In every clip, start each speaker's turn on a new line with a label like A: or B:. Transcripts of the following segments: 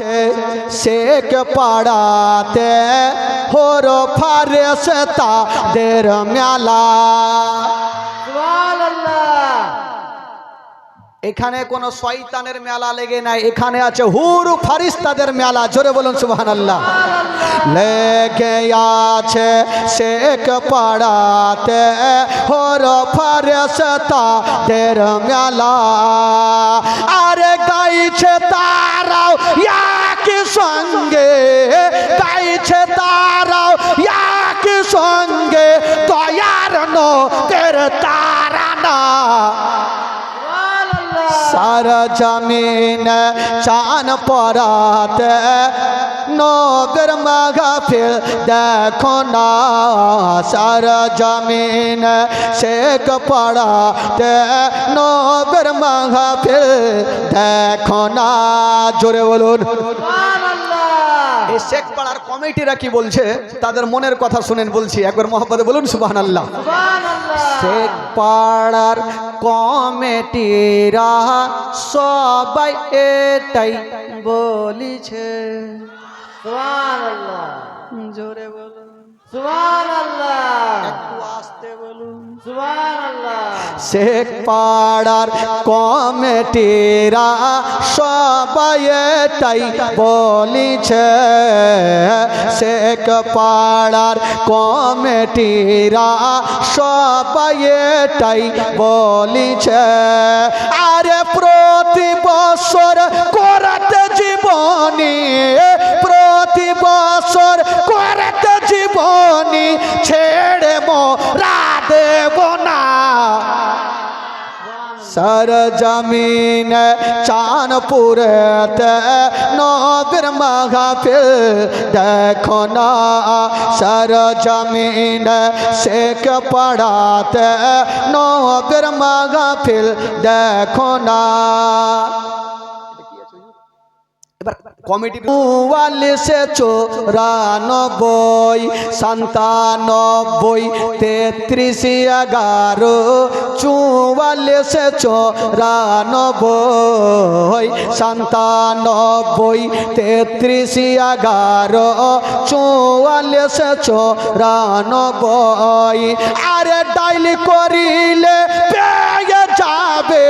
A: আছে শেখ পাড়াতে হর ফারেস তাদের মেলা এখানে কোন শয়তানের মেলা লেগে নাই এখানে আছে হুর ফারিস্তাদের মেলা জোরে বলুন সুবহান আল্লাহ লেগে আছে শেখ পাড়াতে হর ফারেস্তাদের মেলা। আরে গাইছে তারাও একই সঙ্গে গাইছে তারাও একই সঙ্গে দয়ার নোকের তারানা। সারা জমিন চান পরাতে নগর মাগাফিল দেখো না সারা জমিন শেখ পড়াতে নগর মাগাফিল দেখো না। জোরে বলুন। এই শেখ পাড়ার কমিটিরা কি বলছে? তাদের মনের কথা শুনেন বলছি। একবার মোহাম্মদে বলুন সুবাহ আল্লাহ শেখ পাড়ার কমিটিরা সবাই এটাই বলিছে। জোরে বলুন। একটু আসতে বলুন। শেখ পাড়ার কমিটিরা সবাই এটাই বলিছে। শেখ পাড়ার কমিটিরা সবাই এটাই বলিছে। আরে প্রতি বছর করতে জীবনী বছর করতে জীবনী ছেড়ে মোরা দেব না। সর জমিন চানপুরতে নবীর মাহফিল দেখো না। সর জমিন শেখ পড়াতে নবীর মাহফিল দেখো না। এবার কমিটি চুয়াল্লিশে চৌরানব্বই সান্তানব্বই তেত্রিশ এগারো চুয়াল্লিশে চৌরানব্বই সান্তানব্বই তেত্রিশ এগারো চুয়াল্লিশে চৌরানব্বই। আরে ডাইল করিলে পেয়ে যাবে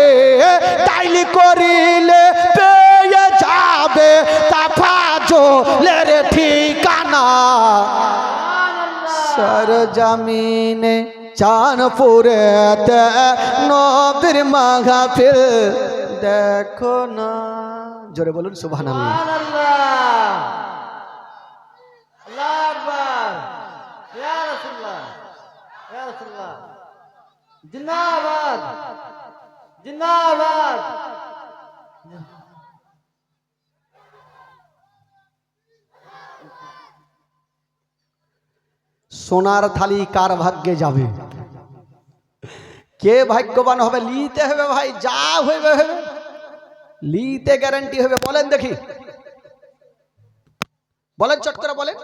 A: ডাইল করিলে সরজমিনে চানপুরেতে নবীর মাঘাফিল দেখো না। জোরে বলুন সুবহান
B: জিন্দাবাদ জিন্দাবাদ
A: সোনার থালি কার ভাগ্যে যাবে? কে ভাগ্যবান হবে? লিতে হবে ভাই, যা হইবে হবে লিতে গ্যারান্টি হবে। বলেন দেখি। বলেন চট করে বলেন।